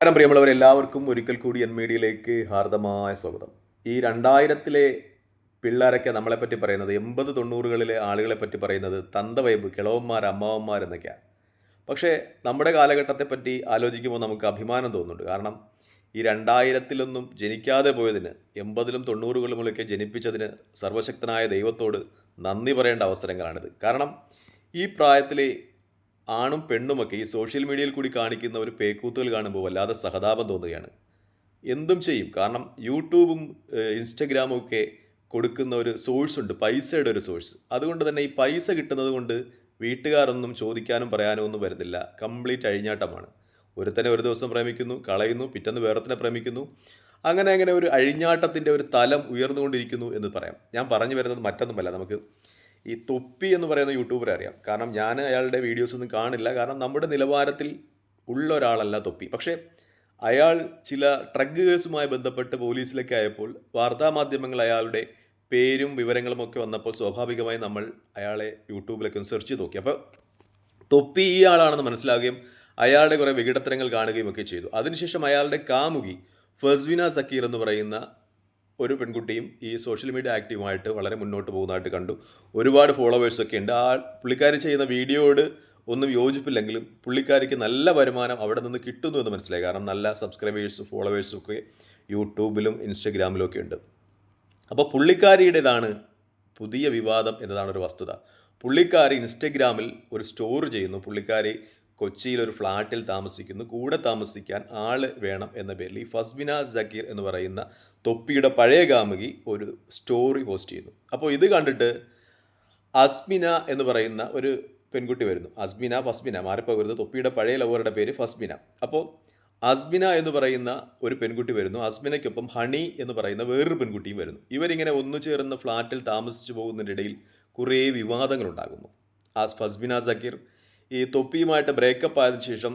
നമസ്കാരം പ്രിയമുള്ളവർ എല്ലാവർക്കും ഒരിക്കൽ കൂടി എൻ മീഡിയയിലേക്ക് ഹാർദമായ സ്വാഗതം. ഈ രണ്ടായിരത്തിലെ പിള്ളേരൊക്കെ നമ്മളെപ്പറ്റി പറയുന്നത് എൺപത് തൊണ്ണൂറുകളിലെ ആളുകളെ പറ്റി പറയുന്നത് തന്തവൈബ് കിളവന്മാർ അമ്മാവന്മാർ എന്നൊക്കെയാണ്. പക്ഷേ നമ്മുടെ കാലഘട്ടത്തെ പറ്റി ആലോചിക്കുമ്പോൾ നമുക്ക് അഭിമാനം തോന്നുന്നുണ്ട്. കാരണം ഈ രണ്ടായിരത്തിലൊന്നും ജനിക്കാതെ പോയതിന് എൺപതിലും തൊണ്ണൂറുകളിലുമൊക്കെ ജനിപ്പിച്ചതിന് സർവശക്തനായ ദൈവത്തോട് നന്ദി പറയേണ്ട അവസരങ്ങളാണിത്. കാരണം ഈ പ്രായത്തിലെ ആണും പെണ്ണുമൊക്കെ ഈ സോഷ്യൽ മീഡിയയിൽ കൂടി കാണിക്കുന്ന ഒരു പേക്കൂത്തുകൾ കാണുമ്പോൾ വല്ലാതെ സഹതാപം തോന്നുകയാണ്. എന്തും ചെയ്യും. കാരണം യൂട്യൂബും ഇൻസ്റ്റഗ്രാമും ഒക്കെ കൊടുക്കുന്ന ഒരു സോഴ്സ് ഉണ്ട്. പൈസയുടെ ഒരു സോഴ്സ് അതുകൊണ്ട് തന്നെ ഈ പൈസ കിട്ടുന്നത് കൊണ്ട് വീട്ടുകാരൊന്നും ചോദിക്കാനും പറയാനും ഒന്നും വരുന്നില്ല. കംപ്ലീറ്റ് അഴിഞ്ഞാട്ടമാണ്. ഒരുത്തനെ ഒരു ദിവസം പ്രേമിക്കുന്നു കളയുന്നു പിറ്റേന്ന് വേറെത്തന്നെ പ്രേമിക്കുന്നു. അങ്ങനെ അങ്ങനെ ഒരു അഴിഞ്ഞാട്ടത്തിന്റെ ഒരു തലം ഉയർന്നുകൊണ്ടിരിക്കുന്നു എന്ന് പറയാം. ഞാൻ പറഞ്ഞു വരുന്നത് മറ്റൊന്നുമല്ല. നമുക്ക് ഈ തൊപ്പി എന്ന് പറയുന്ന യൂട്യൂബറെ അറിയാം. കാരണം ഞാൻ അയാളുടെ വീഡിയോസ് ഒന്നും കാണില്ല. കാരണം നമ്മുടെ നിലവാരത്തിൽ ഉള്ള ഒരാളല്ല തൊപ്പി. പക്ഷേ അയാൾ ചില ഡ്രഗ് കേസുമായി ബന്ധപ്പെട്ട് പോലീസിലൊക്കെ ആയപ്പോൾ വാർത്താമാധ്യമങ്ങൾ അയാളുടെ പേരും വിവരങ്ങളും ഒക്കെ വന്നപ്പോൾ സ്വാഭാവികമായി നമ്മൾ അയാളെ യൂട്യൂബിലൊക്കെ ഒന്ന് സെർച്ച് ചെയ്ത് നോക്കി. അപ്പോൾ തൊപ്പി ഈ ആളാണെന്ന് മനസ്സിലാവുകയും അയാളുടെ കുറേ വികടത്തരങ്ങൾ കാണുകയും ഒക്കെ ചെയ്തു. അതിനുശേഷം അയാളുടെ കാമുകി ഫസ്വിന സക്കീർ എന്ന് പറയുന്ന ഒരു പെൺകുട്ടിയും ഈ സോഷ്യൽ മീഡിയ ആക്റ്റീവായിട്ട് വളരെ മുന്നോട്ട് പോകുന്നതായിട്ട് കണ്ടു. ഒരുപാട് ഫോളോവേഴ്സൊക്കെ ഉണ്ട്. ആ പുള്ളിക്കാരി ചെയ്യുന്ന വീഡിയോയോട് ഒന്നും യോജിപ്പില്ലെങ്കിലും പുള്ളിക്കാരിക്ക് നല്ല വരുമാനം അവിടെ നിന്ന് കിട്ടുന്നു എന്ന് മനസ്സിലായി. കാരണം നല്ല സബ്സ്ക്രൈബേഴ്സ് ഫോളോവേഴ്സും ഒക്കെ യൂട്യൂബിലും ഇൻസ്റ്റഗ്രാമിലും ഒക്കെ ഉണ്ട്. അപ്പോൾ പുള്ളിക്കാരിയുടേതാണ് പുതിയ വിവാദം എന്നതാണ് ഒരു വസ്തുത. പുള്ളിക്കാരി ഇൻസ്റ്റഗ്രാമിൽ ഒരു സ്റ്റോറി ചെയ്യുന്നു. പുള്ളിക്കാരി കൊച്ചിയിൽ ഒരു ഫ്ലാറ്റിൽ താമസിക്കുന്നു. കൂടെ താമസിക്കാൻ ആൾ വേണം എന്ന പേരിൽ ഈ ഫസ്ബിന സക്കീർ എന്ന് പറയുന്ന തൊപ്പിയുടെ പഴയ ഗാമുകി ഒരു സ്റ്റോറി പോസ്റ്റ് ചെയ്യുന്നു. അപ്പോൾ ഇത് കണ്ടിട്ട് അസ്മിന എന്ന് പറയുന്ന ഒരു പെൺകുട്ടി വരുന്നു. അസ്മിന ഫസ്മിന മാറിപ്പോ വരുന്നത് തൊപ്പിയുടെ പഴയ ലവറുടെ പേര് ഫസ്മിന അപ്പോൾ അസ്മിന എന്ന് പറയുന്ന ഒരു പെൺകുട്ടി വരുന്നു. അസ്മിനയ്ക്കൊപ്പം ഹണി എന്ന് പറയുന്ന വേറൊരു പെൺകുട്ടിയും വരുന്നു. ഇവരിങ്ങനെ ഒന്നു ചേർന്ന് ഫ്ലാറ്റിൽ താമസിച്ചു പോകുന്നതിനിടയിൽ കുറേ വിവാദങ്ങളുണ്ടാകുന്നു. ആ ഫസ്ബിന സക്കീർ ഈ തൊപ്പിയുമായിട്ട് ബ്രേക്കപ്പ് ആയതിനു ശേഷം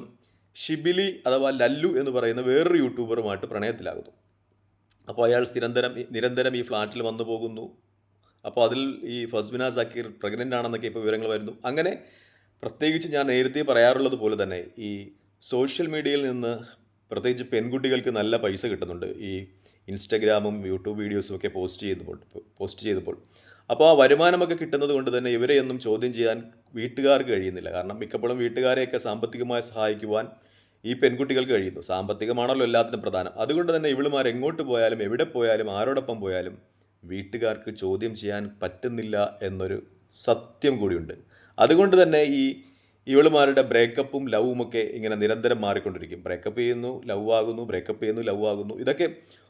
ഷിബിലി അഥവാ ലല്ലു എന്ന് പറയുന്ന വേറൊരു യൂട്യൂബറുമായിട്ട് പ്രണയത്തിലാകുന്നു. അപ്പോൾ അയാൾ നിരന്തരം നിരന്തരം ഈ ഫ്ലാറ്റിൽ വന്നു പോകുന്നു. അപ്പോൾ അതിൽ ഈ ഫസ്മിന സക്കീർ പ്രഗ്നന്റ് ആണെന്നൊക്കെ ഇപ്പോൾ വിവരങ്ങൾ വരുന്നു. അങ്ങനെ പ്രത്യേകിച്ച് ഞാൻ നേരത്തെ പറയാറുള്ളത് പോലെ തന്നെ ഈ സോഷ്യൽ മീഡിയയിൽ നിന്ന് പ്രത്യേകിച്ച് പെൺകുട്ടികൾക്ക് നല്ല പൈസ കിട്ടുന്നുണ്ട്. ഈ ഇൻസ്റ്റഗ്രാമും യൂട്യൂബ് വീഡിയോസും ഒക്കെ പോസ്റ്റ് ചെയ്തപ്പോൾ പോസ്റ്റ് ചെയ്തപ്പോൾ അപ്പോൾ ആ വരുമാനമൊക്കെ കിട്ടുന്നത് കൊണ്ട് തന്നെ ഇവരെ ഇവരെയൊന്നും ചോദ്യം ചെയ്യാൻ വീട്ടുകാർക്ക് കഴിയുന്നില്ല. കാരണം മിക്കപ്പോഴും വീട്ടുകാരെയൊക്കെ സാമ്പത്തികമായി സഹായിക്കുവാൻ ഈ പെൺകുട്ടികൾക്ക് കഴിയുന്നു. സാമ്പത്തികമാണല്ലോ എല്ലാത്തിനും പ്രധാനം. അതുകൊണ്ട് തന്നെ ഇവളുമാർ എങ്ങോട്ട് പോയാലും എവിടെ പോയാലും ആരോടൊപ്പം പോയാലും വീട്ടുകാർക്ക് ചോദ്യം ചെയ്യാൻ പറ്റുന്നില്ല എന്നൊരു സത്യം കൂടിയുണ്ട്. അതുകൊണ്ട് തന്നെ ഈ ഇവളുമാരുടെ ബ്രേക്കപ്പും ലവും ഒക്കെ ഇങ്ങനെ നിരന്തരം മാറിക്കൊണ്ടിരിക്കും. ബ്രേക്കപ്പ് ചെയ്യുന്നു ലവ് ആകുന്നു ബ്രേക്കപ്പ് ചെയ്യുന്നു ലവ് ആകുന്നു. ഇതൊക്കെ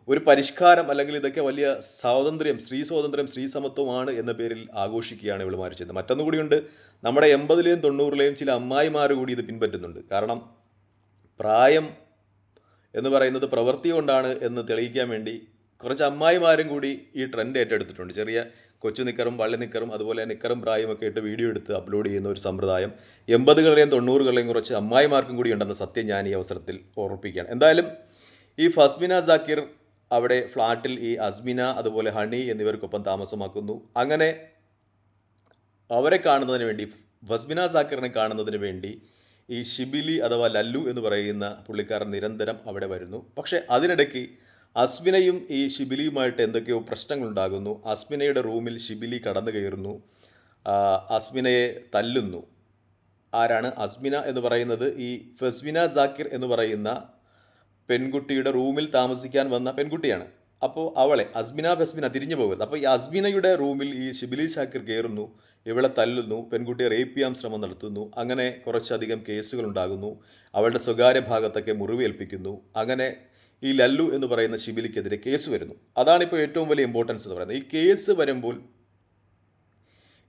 ഒരു പരിഷ്കാരം അല്ലെങ്കിൽ ഇതൊക്കെ വലിയ സ്വാതന്ത്ര്യം സ്ത്രീ സ്വാതന്ത്ര്യം സ്ത്രീ സമത്വമാണ് എന്ന പേരിൽ ആഘോഷിക്കുകയാണ് ഇവളുമാർ ചെയ്യുന്നത്. മറ്റൊന്നുകൂടിയുണ്ട് നമ്മുടെ എൺപതിലെയും തൊണ്ണൂറിലെയും ചില അമ്മായിമാർ കൂടി ഇത് പിൻപറ്റുന്നുണ്ട്. കാരണം പ്രായം എന്ന് പറയുന്നത് പ്രവൃത്തി കൊണ്ടാണ് എന്ന് തെളിയിക്കാൻ വേണ്ടി കുറച്ച് അമ്മായിമാരും കൂടി ഈ ട്രെൻഡ് ഏറ്റെടുത്തിട്ടുണ്ട്. ചെറിയ കൊച്ചു നിക്കറും വള്ളി നിക്കറും അതുപോലെ നിക്കറും പ്രായം ഒക്കെ ഇട്ട് വീഡിയോ എടുത്ത് അപ്ലോഡ് ചെയ്യുന്ന ഒരു സമ്പ്രദായം. എൺപതുകളിലെയും തൊണ്ണൂറുകളെയും കുറച്ച് അമ്മായിമാർക്കും കൂടി ഉണ്ടെന്ന സത്യം ഞാൻ ഈ അവസരത്തിൽ ഓർമ്മിപ്പിക്കുകയാണ്. എന്തായാലും ഈ ഫസ്മിന സാക്കിർ അവിടെ ഫ്ലാറ്റിൽ ഈ അസ്മിന അതുപോലെ ഹണി എന്നിവർക്കൊപ്പം താമസമാക്കുന്നു. അങ്ങനെ അവരെ കാണുന്നതിന് വേണ്ടി ഫസ്മിന സാക്കിറിനെ കാണുന്നതിന് വേണ്ടി ഈ ഷിബിലി അഥവാ ലല്ലു എന്ന് പറയുന്ന പുള്ളിക്കാരൻ നിരന്തരം അവിടെ വരുന്നു. പക്ഷേ അതിനിടയ്ക്ക് അസ്മിനയും ഈ ഷിബിലിയുമായിട്ട് എന്തൊക്കെയോ പ്രശ്നങ്ങളുണ്ടാകുന്നു. അസ്മിനയുടെ റൂമിൽ ഷിബിലി കടന്നു കയറുന്നു. അസ്മിനയെ തല്ലുന്നു. ആരാണ്? അസ്മിന എന്ന് പറയുന്നത് ഈ ഫസ്മിന സാക്കിർ എന്ന് പറയുന്ന പെൺകുട്ടിയുടെ റൂമിൽ താമസിക്കാൻ വന്ന പെൺകുട്ടിയാണ്. അപ്പോൾ അവളെ അസ്മിന ഫസ്മിന തിരിഞ്ഞു പോകുന്നത് അപ്പോൾ ഈ അസ്മിനയുടെ റൂമിൽ ഈ ഷിബിലി ഷാക്കിർ കയറുന്നു. ഇവളെ തല്ലുന്നു. പെൺകുട്ടിയെ റേപ്പ് ചെയ്യാൻ ശ്രമം നടത്തുന്നു. അങ്ങനെ കുറച്ചധികം കേസുകൾ ഉണ്ടാകുന്നു അവളുടെ സ്വകാര്യ ഭാഗത്തൊക്കെ മുറിവേൽപ്പിക്കുന്നു. അങ്ങനെ ഈ ലല്ലു എന്ന് പറയുന്ന ഷിബിലിക്കെതിരെ കേസ് വരുന്നു. അതാണ് ഇപ്പോൾ ഏറ്റവും വലിയ ഇമ്പോർട്ടൻസ് എന്ന് പറയുന്നത്. ഈ കേസ് വരുമ്പോൾ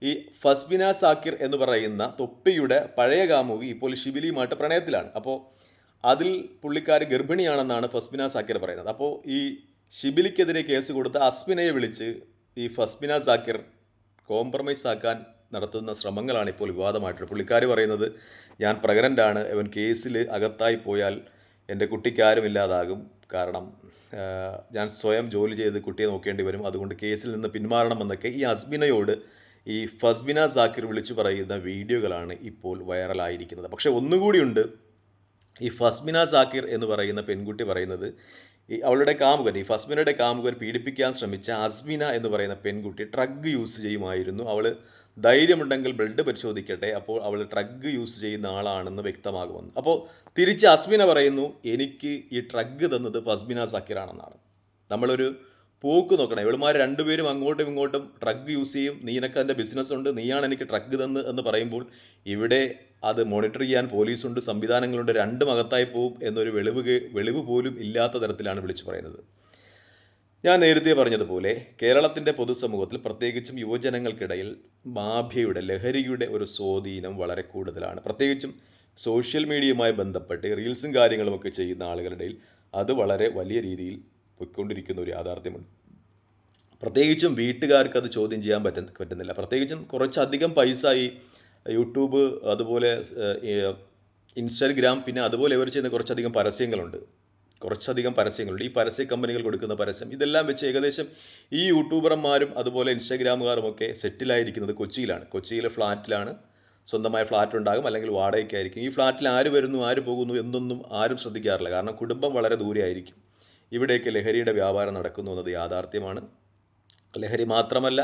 ഈ ഫസ്ബിന സാക്കിർ എന്ന് പറയുന്ന തൊപ്പിയുടെ പഴയ കാമുകി ഇപ്പോൾ ഷിബിലിയുമായിട്ട് പ്രണയത്തിലാണ്. അപ്പോൾ അതിൽ പുള്ളിക്കാർ ഗർഭിണിയാണെന്നാണ് ഫസ്ബിന സാക്കിർ പറയുന്നത്. അപ്പോൾ ഈ ഷിബിലിക്കെതിരെ കേസ് കൊടുത്ത അസ്മിനയെ വിളിച്ച് ഈ ഫസ്ബിന സാക്കിർ കോംപ്രമൈസ് ആക്കാൻ നടത്തുന്ന ശ്രമങ്ങളാണ് ഇപ്പോൾ വിവാദമായിട്ടുള്ളത്. പുള്ളിക്കാർ പറയുന്നത് ഞാൻ പ്രഗ്നന്റാണ്. ഇവൻ കേസിൽ അകത്തായി പോയാൽ എന്റെ കുട്ടിക്കാരും ഇല്ലാതാകും കാരണം ഞാൻ സ്വയം ജോലി ചെയ്ത് കുട്ടിയെ നോക്കേണ്ടി വരും. അതുകൊണ്ട് കേസിൽ നിന്ന് പിന്മാറണമെന്നൊക്കെ ഈ അസ്ബിനയോട് ഈ ഫസ്ബിന സാക്കിർ വിളിച്ചു പറയുന്ന വീഡിയോകളാണ് ഇപ്പോൾ വൈറലായിരിക്കുന്നത്. പക്ഷേ ഒന്നുകൂടിയുണ്ട് ഈ ഫസ്ബിന സാക്കിർ എന്ന് പറയുന്ന പെൺകുട്ടി പറയുന്നത് ഈ അവളുടെ കാമുകൻ ഈ ഫസ്മിനയുടെ കാമുകൻ പീഡിപ്പിക്കാൻ ശ്രമിച്ച അസ്മിന എന്ന് പറയുന്ന പെൺകുട്ടി ഡ്രഗ് യൂസ് ചെയ്യുമായിരുന്നു. അവൾ ധൈര്യമുണ്ടെങ്കിൽ ബ്ലഡ് പരിശോധിക്കട്ടെ അപ്പോൾ അവൾ ഡ്രഗ് യൂസ് ചെയ്യുന്ന ആളാണെന്ന് വ്യക്തമാകുമെന്ന്. അപ്പോൾ തിരിച്ച് അസ്മിന പറയുന്നു എനിക്ക് ഈ ഡ്രഗ് തന്നത് ഫസ്മിന സക്കീറാണെന്നാണ്. നമ്മളൊരു പോക്ക് നോക്കണം. ഇവളുമാർ രണ്ടുപേരും അങ്ങോട്ടും ഇങ്ങോട്ടും ഡ്രഗ് യൂസ് ചെയ്യും. നീ എനക്ക് അതിന്റെ ബിസിനസ് ഉണ്ട്. നീയാണ് എനിക്ക് ഡ്രഗ് തന്ന് എന്ന് പറയുമ്പോൾ ഇവിടെ അത് മോണിറ്റർ ചെയ്യാൻ പോലീസുണ്ട്. സംവിധാനങ്ങളുണ്ട്. രണ്ടും അകത്തായി പോവും എന്നൊരു വെളിവ് വെളിവ് പോലും ഇല്ലാത്ത തരത്തിലാണ് വിളിച്ചു പറയുന്നത്. ഞാൻ നേരത്തെ പറഞ്ഞതുപോലെ കേരളത്തിന്റെ പൊതുസമൂഹത്തിൽ പ്രത്യേകിച്ചും യുവജനങ്ങൾക്കിടയിൽ മാഫിയയുടെ ലഹരിയുടെ ഒരു സ്വാധീനം വളരെ കൂടുതലാണ്. പ്രത്യേകിച്ചും സോഷ്യൽ മീഡിയയുമായി ബന്ധപ്പെട്ട് റീൽസും കാര്യങ്ങളുമൊക്കെ ചെയ്യുന്ന ആളുകളുടെ അത് വളരെ വലിയ രീതിയിൽ പൊയ്ക്കൊണ്ടിരിക്കുന്ന ഒരു യാഥാർത്ഥ്യമുണ്ട് പ്രത്യേകിച്ചും വീട്ടുകാർക്ക് അത് ചോദ്യം ചെയ്യാൻ പറ്റുന്ന പറ്റുന്നില്ല. പ്രത്യേകിച്ചും കുറച്ചധികം പൈസ ഈ യൂട്യൂബ് അതുപോലെ ഇൻസ്റ്റാഗ്രാം പിന്നെ അതുപോലെ ഇവർ ചെയ്യുന്ന കുറച്ചധികം പരസ്യങ്ങളുണ്ട്. കുറച്ചധികം പരസ്യങ്ങളുണ്ട്. ഈ പരസ്യ കമ്പനികൾ കൊടുക്കുന്ന പരസ്യം ഇതെല്ലാം വെച്ച് ഏകദേശം ഈ യൂട്യൂബർമാരും അതുപോലെ ഇൻസ്റ്റാഗ്രാമുകാരും ഒക്കെ സെറ്റിലായിരിക്കുന്നത് കൊച്ചിയിലാണ്. കൊച്ചിയിലെ ഫ്ലാറ്റിലാണ് സ്വന്തമായ ഫ്ലാറ്റ് ഉണ്ടാകും അല്ലെങ്കിൽ വാടകയ്ക്കായിരിക്കും. ഈ ഫ്ലാറ്റിൽ ആര് വരുന്നു ആര് പോകുന്നു എന്നൊന്നും ആരും ശ്രദ്ധിക്കാറില്ല. കാരണം കുടുംബം വളരെ ദൂരെ ആയിരിക്കും ഇവിടെയൊക്കെ ലഹരിയുടെ വ്യാപാരം നടക്കുന്നു എന്നത് യാഥാർത്ഥ്യമാണ്. ലഹരി മാത്രമല്ല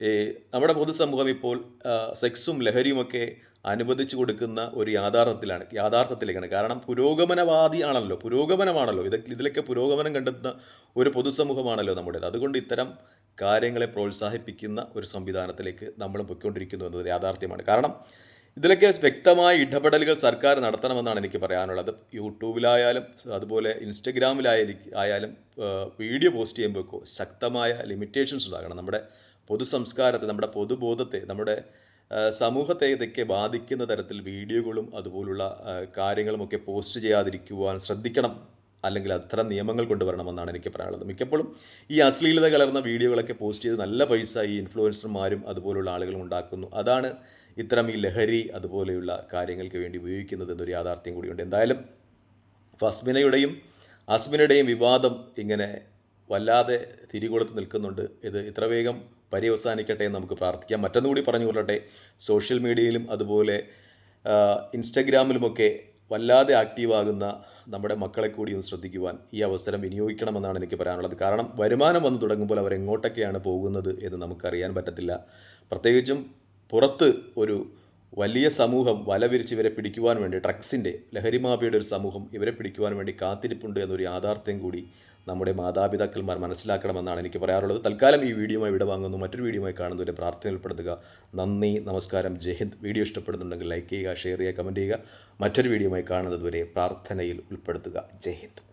ഈ നമ്മുടെ പൊതുസമൂഹം ഇപ്പോൾ സെക്സും ലഹരിയുമൊക്കെ അനുവദിച്ചു കൊടുക്കുന്ന ഒരു യാഥാർത്ഥ്യത്തിലാണ് യാഥാർത്ഥ്യത്തിലേക്കാണ്. കാരണം പുരോഗമനവാദി ആണല്ലോ പുരോഗമനമാണല്ലോ. ഇത് ഇതിലൊക്കെ പുരോഗമനം കണ്ടെത്തുന്ന ഒരു പൊതുസമൂഹമാണല്ലോ നമ്മുടേത്. അതുകൊണ്ട് ഇത്തരം കാര്യങ്ങളെ പ്രോത്സാഹിപ്പിക്കുന്ന ഒരു സംവിധാനത്തിലേക്ക് നമ്മൾ പൊയ്ക്കൊണ്ടിരിക്കുന്നു എന്നത് യാഥാർത്ഥ്യമാണ്. കാരണം ഇതിലൊക്കെ വ്യക്തമായ ഇടപെടലുകൾ സർക്കാർ നടത്തണമെന്നാണ് എനിക്ക് പറയാനുള്ളത്. യൂട്യൂബിലായാലും അതുപോലെ ഇൻസ്റ്റഗ്രാമിലായാലും ആയാലും വീഡിയോ പോസ്റ്റ് ചെയ്യുമ്പോൾ ശക്തമായ ലിമിറ്റേഷൻസ് ഉണ്ടാകണം. നമ്മുടെ പൊതു സംസ്കാരത്തെ നമ്മുടെ പൊതുബോധത്തെ നമ്മുടെ സമൂഹത്തെ ഇതൊക്കെ ബാധിക്കുന്ന തരത്തിൽ വീഡിയോകളും അതുപോലുള്ള കാര്യങ്ങളുമൊക്കെ പോസ്റ്റ് ചെയ്യാതിരിക്കുവാൻ ശ്രദ്ധിക്കണം. അല്ലെങ്കിൽ അത്തരം നിയമങ്ങൾ കൊണ്ടുവരണമെന്നാണ് എനിക്ക് പറയാനുള്ളത്. മിക്കപ്പോഴും ഈ അശ്ലീലത കലർന്ന വീഡിയോകളൊക്കെ പോസ്റ്റ് ചെയ്ത് നല്ല പൈസ ഈ ഇൻഫ്ലുവൻസർമാരും അതുപോലുള്ള ആളുകളും ഉണ്ടാക്കുന്നു. അതാണ് ഇത്തരം ഈ ലഹരി അതുപോലെയുള്ള കാര്യങ്ങൾക്ക് വേണ്ടി ഉപയോഗിക്കുന്നത് എന്നൊരു യാഥാർത്ഥ്യം കൂടിയുണ്ട്. എന്തായാലും ഫസ്മിനയുടെയും അസ്മിനയുടെയും വിവാദം ഇങ്ങനെ വല്ലാതെ തിരികൊളുത്ത് നിൽക്കുന്നുണ്ട്. ഇത് ഇത്ര വേഗം പര്യവസാനിക്കട്ടെ എന്ന് നമുക്ക് പ്രാർത്ഥിക്കാം. മറ്റൊന്നുകൂടി പറഞ്ഞു കൊള്ളട്ടെ. സോഷ്യൽ മീഡിയയിലും അതുപോലെ ഇൻസ്റ്റഗ്രാമിലുമൊക്കെ വല്ലാതെ ആക്റ്റീവാകുന്ന നമ്മുടെ മക്കളെ കൂടി ഒന്ന് ശ്രദ്ധിക്കുവാൻ ഈ അവസരം വിനിയോഗിക്കണമെന്നാണ് എനിക്ക് പറയാനുള്ളത്. കാരണം വരുമാനം വന്നു തുടങ്ങുമ്പോൾ അവരെങ്ങോട്ടൊക്കെയാണ് പോകുന്നത് എന്ന് നമുക്കറിയാൻ പറ്റത്തില്ല. പ്രത്യേകിച്ചും പുറത്ത് ഒരു വലിയ സമൂഹം വല വിരിച്ച് ഇവരെ പിടിക്കുവാൻ വേണ്ടി ഡ്രഗ്സിന്റെ ലഹരി മാഫിയയുടെ ഒരു സമൂഹം ഇവരെ പിടിക്കുവാൻ വേണ്ടി കാത്തിരിപ്പുണ്ട് എന്നൊരു യാഥാർത്ഥ്യം കൂടി നമ്മുടെ മാതാപിതാക്കന്മാർ മനസ്സിലാക്കണമെന്നാണ് എനിക്ക് പറയാറുള്ളത്. തൽക്കാലം ഈ വീഡിയോയുമായി വിട വാങ്ങുന്നു. മറ്റൊരു വീഡിയോയുമായി കാണുന്നവരെ പ്രാർത്ഥന ഉൾപ്പെടുത്തുക നന്ദി നമസ്കാരം ജയ്ഹിന്ദ് വീഡിയോ ഇഷ്ടപ്പെടുന്നുണ്ടെങ്കിൽ ലൈക്ക് ചെയ്യുക ഷെയർ ചെയ്യുക കമന്റ് ചെയ്യുക. മറ്റൊരു വീഡിയോയുമായി കാണുന്നതുവരെ പ്രാർത്ഥനയിൽ ഉൾപ്പെടുത്തുക. ജയ്ഹിന്ദ്